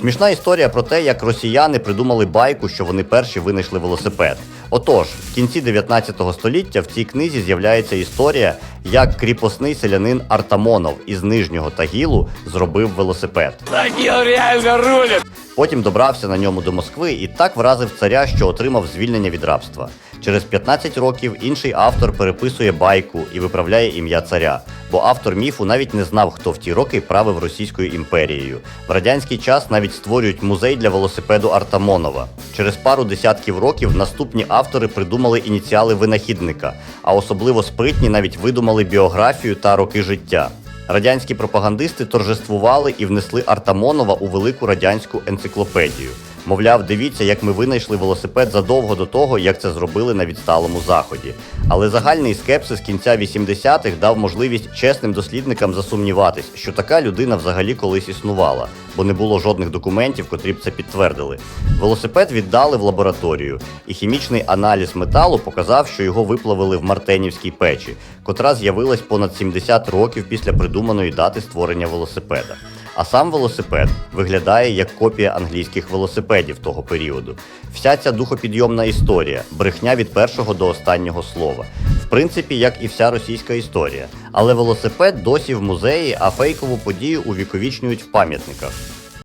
Смішна історія про те, як росіяни придумали байку, що вони перші винайшли велосипед. Отож, в кінці 19 століття в цій книзі з'являється історія, як кріпосний селянин Артамонов із Нижнього Тагілу зробив велосипед. Тагил реально рулит! Потім добрався на ньому до Москви і так вразив царя, що отримав звільнення від рабства. Через 15 років інший автор переписує байку і виправляє ім'я царя, бо автор міфу навіть не знав, хто в ті роки правив Російською імперією. В радянський час навіть створюють музей для велосипеду Артамонова. Через пару десятків років наступні автори придумали ініціали винахідника, а особливо спритні навіть видумали біографію та роки життя. Радянські пропагандисти торжествували і внесли Артамонова у велику радянську енциклопедію. Мовляв, дивіться, як ми винайшли велосипед задовго до того, як це зробили на відсталому заході. Але загальний скепсис кінця 80-х дав можливість чесним дослідникам засумніватись, що така людина взагалі колись існувала, бо не було жодних документів, котрі б це підтвердили. Велосипед віддали в лабораторію, і хімічний аналіз металу показав, що його виплавили в Мартенівській печі, котра з'явилась понад 70 років після придуманої дати створення велосипеда. А сам велосипед виглядає як копія англійських велосипедів того періоду. Вся ця духопідйомна історія, брехня від першого до останнього слова. В принципі, як і вся російська історія. Але велосипед досі в музеї, а фейкову подію увіковічнюють в пам'ятниках.